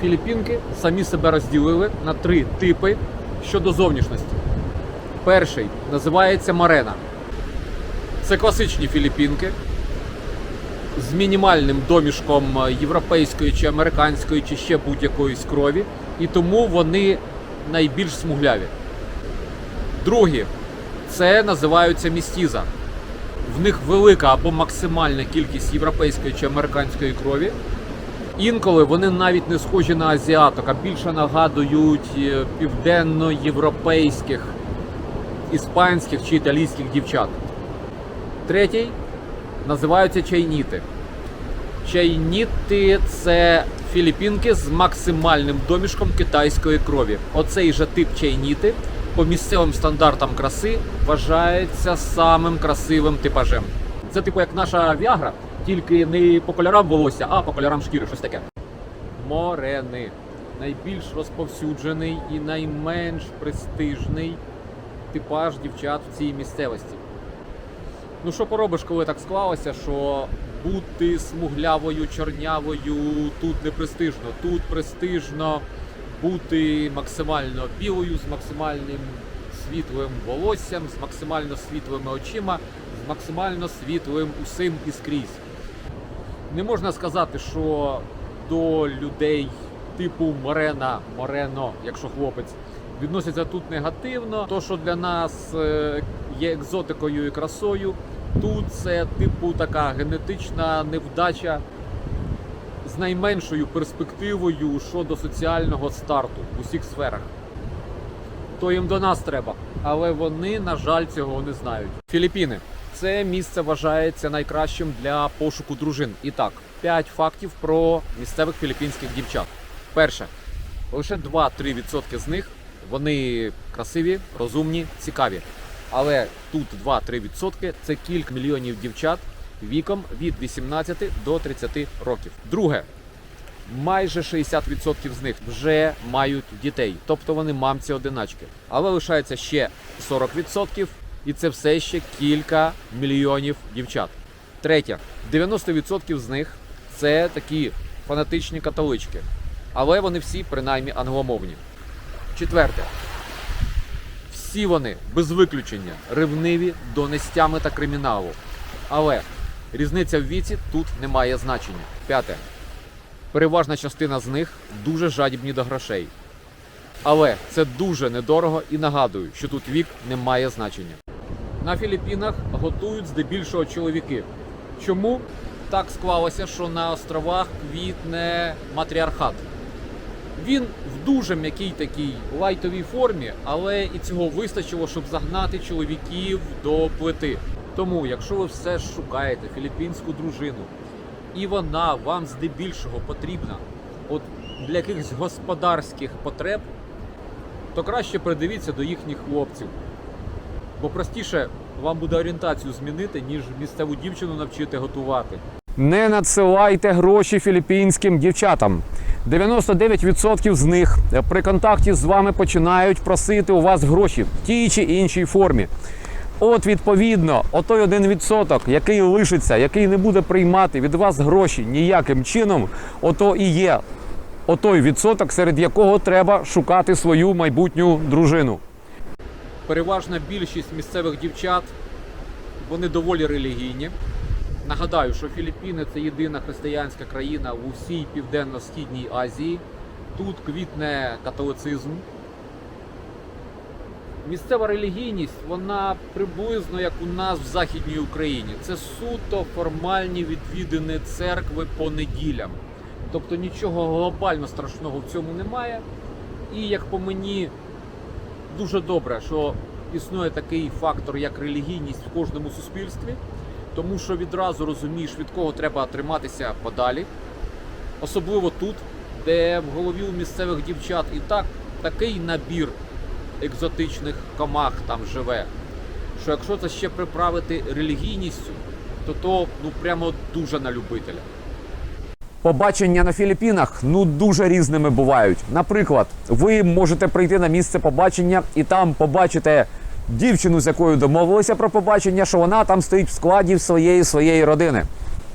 Філіппінки самі себе розділили на три типи щодо зовнішності. Перший називається Марена. Це класичні філіппінки з мінімальним домішком європейської чи американської, чи ще будь-якоїсь крові, і тому вони найбільш смугляві. Другі це називаються містіза. В них велика або максимальна кількість європейської чи американської крові. Інколи вони навіть не схожі на азіаток, а більше нагадують е, південно-європейських, іспанських чи італійських дівчат. Третій називаються чайніти. Чайніти це філіппінки з максимальним домішком китайської крові. Оцей же тип чайніти по місцевим стандартам краси вважається самим красивим типажем. Це типу як наша Віагра, тільки не по кольорам волосся, а по кольорам шкіри, щось таке. Морени. Найбільш розповсюджений і найменш престижний типаж дівчат в цій місцевості. Ну що поробиш, коли так склалося, що бути смуглявою, чорнявою тут не престижно. Тут престижно бути максимально білою, з максимальним світлим волоссям, з максимально світлими очима, з максимально світлим усім і скрізь. Не можна сказати, що до людей типу Морена, Морено, якщо хлопець, відносяться тут негативно. То, що для нас е, є екзотикою і красою, тут це типу така генетична невдача з найменшою перспективою щодо соціального старту в усіх сферах. То їм до нас треба, але вони, на жаль, цього не знають. Філіппіни це місце вважається найкращим для пошуку дружин. І так, 5 фактів про місцевих філіппінських дівчат. Перше, лише 2-3% з них вони красиві, розумні, цікаві. Але тут 2-3% це кілька мільйонів дівчат віком від 18 до 30 років. Друге, майже 60% з них вже мають дітей, тобто вони мамці-одиначки. Але лишається ще 40%, і це все ще кілька мільйонів дівчат. Третє, 90% з них це такі фанатичні католички, але вони всі принаймні англомовні. Четверте, всі вони без виключення ревниві до нестями та криміналу. Але різниця в віці тут не має значення. П'яте. Переважна частина з них дуже жадібні до грошей. Але це дуже недорого і нагадую, що тут вік не має значення. На Філіппінах готують здебільшого чоловіки. Чому так склалося, що на островах квітне матріархат? Він в дуже м'якій такій лайтовій формі, але і цього вистачило, щоб загнати чоловіків до плити. Тому, якщо ви все ж шукаєте філіппінську дружину, і вона вам здебільшого потрібна от для якихось господарських потреб, то краще придивіться до їхніх хлопців. Бо простіше вам буде орієнтацію змінити, ніж місцеву дівчину навчити готувати. Не надсилайте гроші філіппінським дівчатам. 99% з них при контакті з вами починають просити у вас гроші в тій чи іншій формі. От, відповідно, отой один відсоток, який лишиться, який не буде приймати від вас гроші ніяким чином, ото і є отой відсоток, серед якого треба шукати свою майбутню дружину. Переважна більшість місцевих дівчат вони доволі релігійні. Нагадаю, що Філіппіни це єдина християнська країна в усій південно-східній Азії. Тут квітне католицизм. Місцева релігійність, вона приблизно як у нас в Західній Україні. Це суто формальні відвідини церкви по неділям. Тобто нічого глобально страшного в цьому немає. І як по мені, дуже добре, що існує такий фактор, як релігійність в кожному суспільстві, тому що відразу розумієш, від кого треба триматися подалі. Особливо тут, де в голові у місцевих дівчат і так такий набір екзотичних комах там живе. Що якщо це ще приправити релігійністю, то то ну прямо дуже на любителя. Побачення на Філіппінах ну дуже різними бувають. Наприклад, ви можете прийти на місце побачення і там побачите дівчину, з якою домовилися про побачення, що вона там стоїть в складі своєї своєї родини.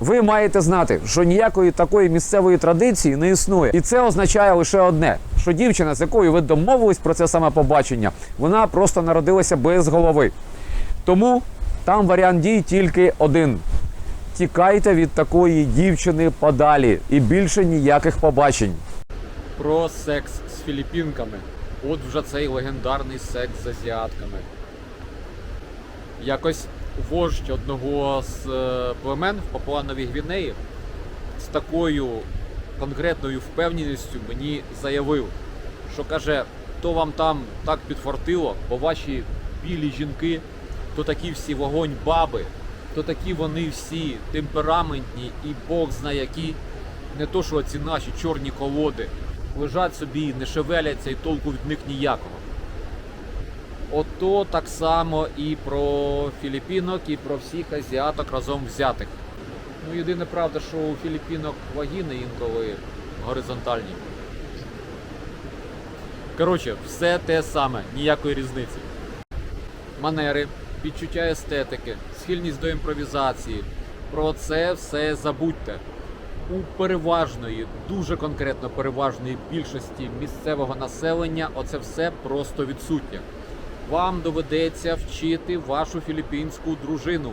Ви маєте знати, що ніякої такої місцевої традиції не існує, і це означає лише одне: що дівчина, з якою ви домовились про це саме побачення, вона просто народилася без голови. Тому там варіант дій тільки один: тікайте від такої дівчини подалі і більше ніяких побачень. Про секс з філіппінками. От вже цей легендарний секс з азіатками. Якось вождь одного з е, племен в Папуановій Гвінеї з такою конкретною впевненістю мені заявив, що каже, то вам там так підфартило, бо ваші білі жінки, то такі всі вогонь баби, то такі вони всі темпераментні і Бог знає які, не то що ці наші чорні колоди, лежать собі, не шевеляться і толку від них ніякого. Ото так само і про філіппінок, і про всіх азіаток разом взятих. Ну, єдине правда, що у філіппінок вагіни інколи горизонтальні. Коротше, все те саме, ніякої різниці. Манери, відчуття естетики, схильність до імпровізації. Про це все забудьте. У переважної, дуже конкретно переважної більшості місцевого населення оце все просто відсутнє. Вам доведеться вчити вашу філіппінську дружину.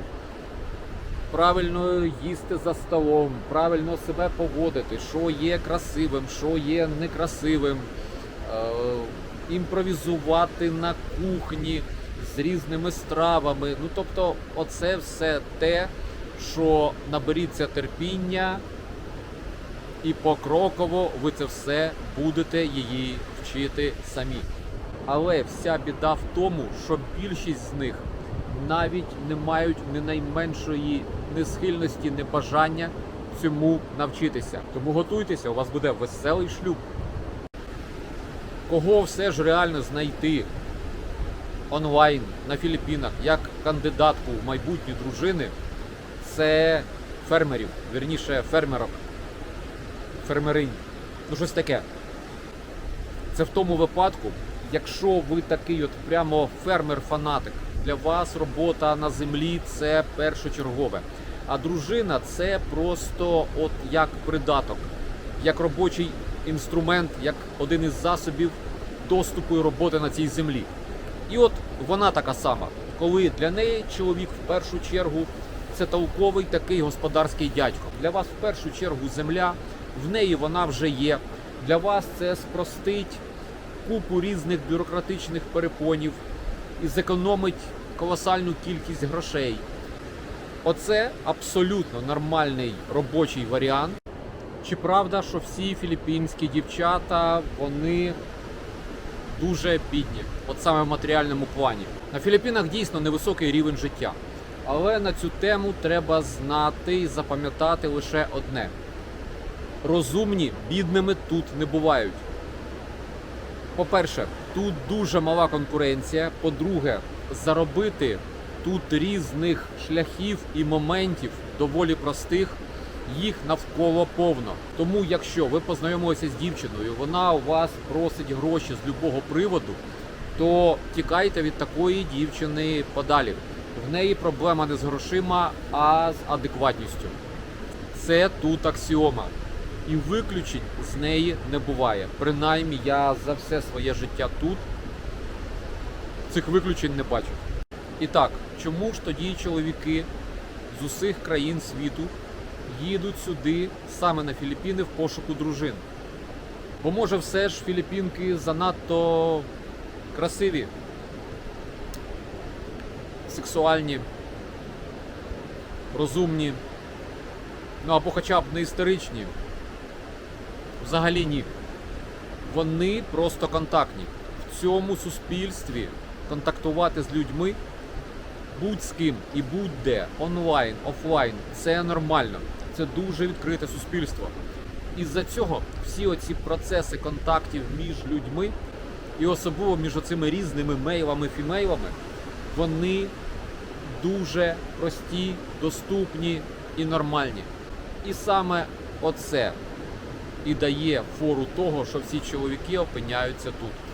Правильно їсти за столом, правильно себе поводити, що є красивим, що є некрасивим, е, імпровізувати на кухні з різними стравами. Ну тобто, оце все те, що наберіться терпіння, і покроково ви це все будете її вчити самі. Але вся біда в тому, що більшість з них навіть не мають ні найменшої ні схильності, ні бажання цьому навчитися. Тому готуйтеся, у вас буде веселий шлюб. Кого все ж реально знайти онлайн на Філіппінах як кандидатку в майбутні дружини, це фермерів, вірніше фермерок, фермеринь. Ну щось таке. Це в тому випадку, якщо ви такий от прямо фермер-фанатик, для вас робота на землі це першочергове. А дружина це просто от як придаток, як робочий інструмент, як один із засобів доступу і роботи на цій землі. І от вона така сама, коли для неї чоловік в першу чергу це толковий такий господарський дядько. Для вас в першу чергу земля, в неї вона вже є. Для вас це спростить купу різних бюрократичних перепонів і зекономить колосальну кількість грошей. Оце абсолютно нормальний робочий варіант. Чи правда, що всі філіппінські дівчата вони дуже бідні, от саме в матеріальному плані. На Філіппінах дійсно невисокий рівень життя. Але на цю тему треба знати і запам'ятати лише одне: розумні бідними тут не бувають. По-перше, тут дуже мала конкуренція. По-друге, заробити тут різних шляхів і моментів доволі простих. Їх навколо повно. Тому, якщо ви познайомилися з дівчиною, вона у вас просить гроші з любого приводу, то тікайте від такої дівчини подалі. В неї проблема не з грошима, а з адекватністю. Це тут аксіома. І виключень з неї не буває. Принаймні я за все своє життя тут цих виключень не бачив. І так, чому ж тоді чоловіки з усіх країн світу їдуть сюди саме на Філіппіни в пошуку дружин? Бо може все ж філіппінки занадто красиві, сексуальні, розумні, ну або хоча б не історичні. Взагалі ні. Вони просто контактні. В цьому суспільстві контактувати з людьми будь з ким і будь-де, онлайн, офлайн, це нормально. Це дуже відкрите суспільство. Із-за цього всі оці процеси контактів між людьми, і особливо між оцими різними мейлами фімейлами, вони дуже прості, доступні і нормальні. І саме оце і дає фору того, що всі чоловіки опиняються тут.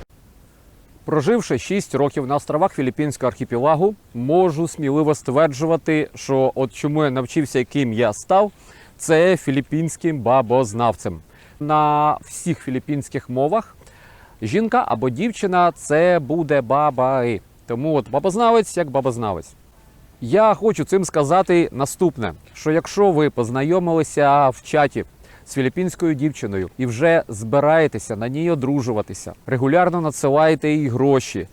Проживши 6 років на островах Філіппінського архіпелагу, можу сміливо стверджувати, що от чому я навчився, яким я став, це філіппінським бабознавцем. На всіх філіппінських мовах жінка або дівчина це буде бабаї. Тому от бабознавець як бабознавець. Я хочу цим сказати наступне: що якщо ви познайомилися в чаті з філіппінською дівчиною і вже збираєтеся на ній одружуватися, регулярно надсилаєте їй гроші,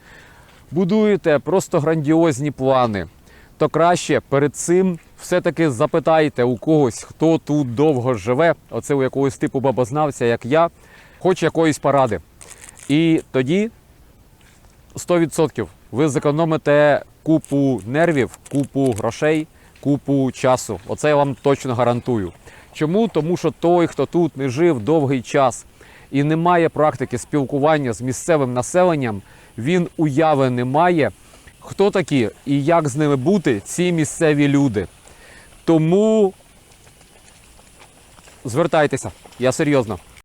будуєте просто грандіозні плани, то краще перед цим все-таки запитайте у когось, хто тут довго живе, оце у якогось типу бабознавця, як я, хоч якоїсь поради. І тоді 100% ви зекономите купу нервів, купу грошей, купу часу. Оце я вам точно гарантую. Чому? Тому що той, хто тут не жив довгий час і не має практики спілкування з місцевим населенням, він уяви не має, хто такі і як з ними бути ці місцеві люди. Тому звертайтеся, я серйозно.